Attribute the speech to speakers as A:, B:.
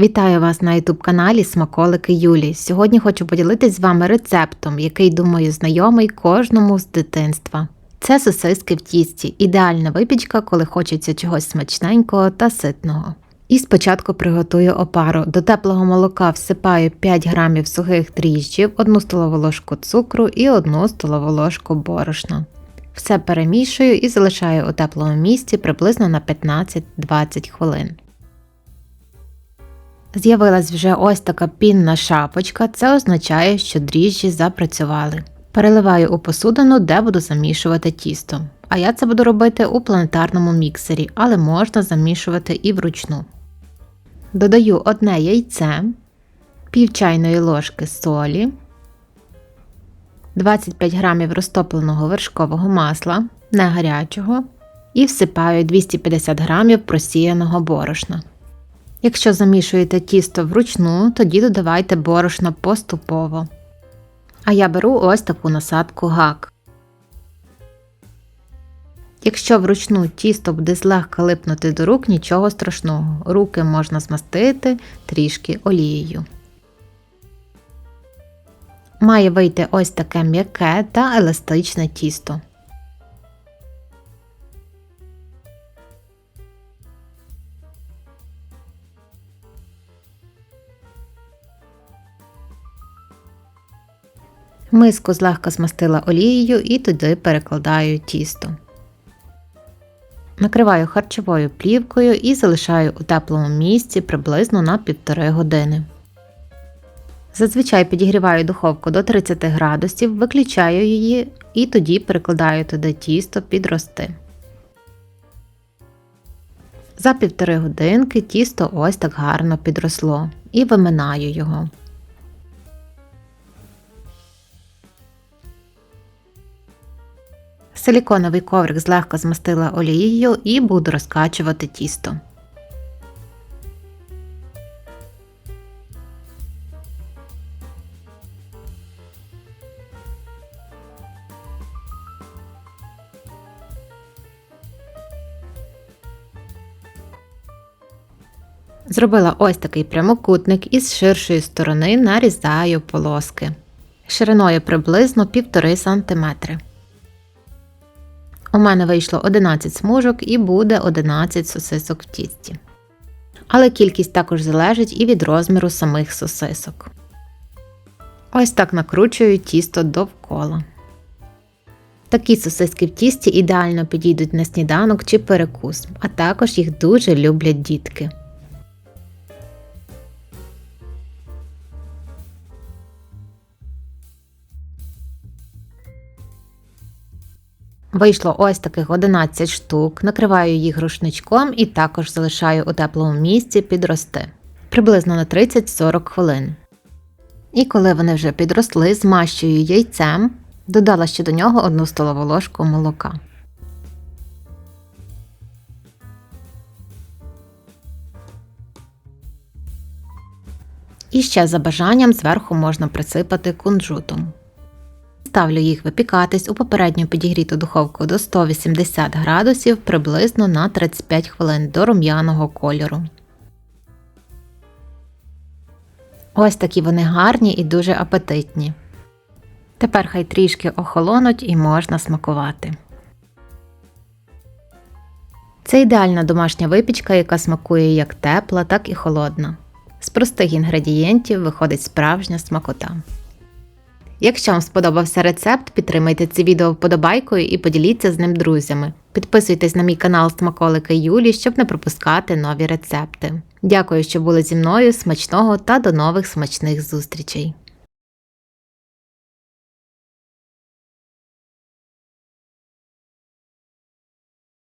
A: Вітаю вас на youtube каналі Смаколики Юлі. Сьогодні хочу поділитись з вами рецептом, який, думаю, знайомий кожному з дитинства. Це сосиски в тісті, ідеальна випічка, коли хочеться чогось смачненького та ситного. І спочатку приготую опару. До теплого молока всипаю 5 грамів сухих дріжджів, 1 столову ложку цукру і 1 столову ложку борошна. Все перемішую і залишаю у теплому місці приблизно на 15-20 хвилин. З'явилась вже ось така пінна шапочка, це означає, що дріжджі запрацювали. Переливаю у посудину, де буду замішувати тісто. А я це буду робити у планетарному міксері, але можна замішувати і вручну. Додаю одне яйце, пів чайної ложки солі, 25 г розтопленого вершкового масла, не гарячого, і всипаю 250 г просіяного борошна. Якщо замішуєте тісто вручну, тоді додавайте борошно поступово. А я беру ось таку насадку гак. Якщо вручну тісто буде злегка липнути до рук, нічого страшного. Руки можна змастити трішки олією. Має вийти ось таке м'яке та еластичне тісто. Миску злегка змастила олією і туди перекладаю тісто. Накриваю харчовою плівкою і залишаю у теплому місці приблизно на 1,5 години. Зазвичай підігріваю духовку до 30 градусів, виключаю її і тоді перекладаю туди тісто підрости. За півтори годинки тісто ось так гарно підросло і виминаю його. Силіконовий коврик злегка змастила олією і буду розкачувати тісто. Зробила ось такий прямокутник і з ширшої сторони нарізаю полоски шириною приблизно 1,5 см. У мене вийшло 11 смужок і буде 11 сосисок в тісті. Але кількість також залежить і від розміру самих сосисок. Ось так накручую тісто довкола. Такі сосиски в тісті ідеально підійдуть на сніданок чи перекус, а також їх дуже люблять дітки. Вийшло ось таких 11 штук, накриваю їх рушничком і також залишаю у теплому місці підрости приблизно на 30-40 хвилин. І коли вони вже підросли, змащую яйцем, додала ще до нього 1 столову ложку молока. І ще за бажанням зверху можна присипати кунжутом. Ставлю їх випікатись у попередньо підігріту духовку до 180 градусів приблизно на 35 хвилин до рум'яного кольору. Ось такі вони гарні і дуже апетитні. Тепер хай трішки охолонуть і можна смакувати. Це ідеальна домашня випічка, яка смакує як тепла, так і холодна. З простих інгредієнтів виходить справжня смакота. Якщо вам сподобався рецепт, підтримайте це відео вподобайкою і поділіться з ним друзями. Підписуйтесь на мій канал Смаколики Юлі, щоб не пропускати нові рецепти. Дякую, що були зі мною. Смачного та до нових смачних зустрічей!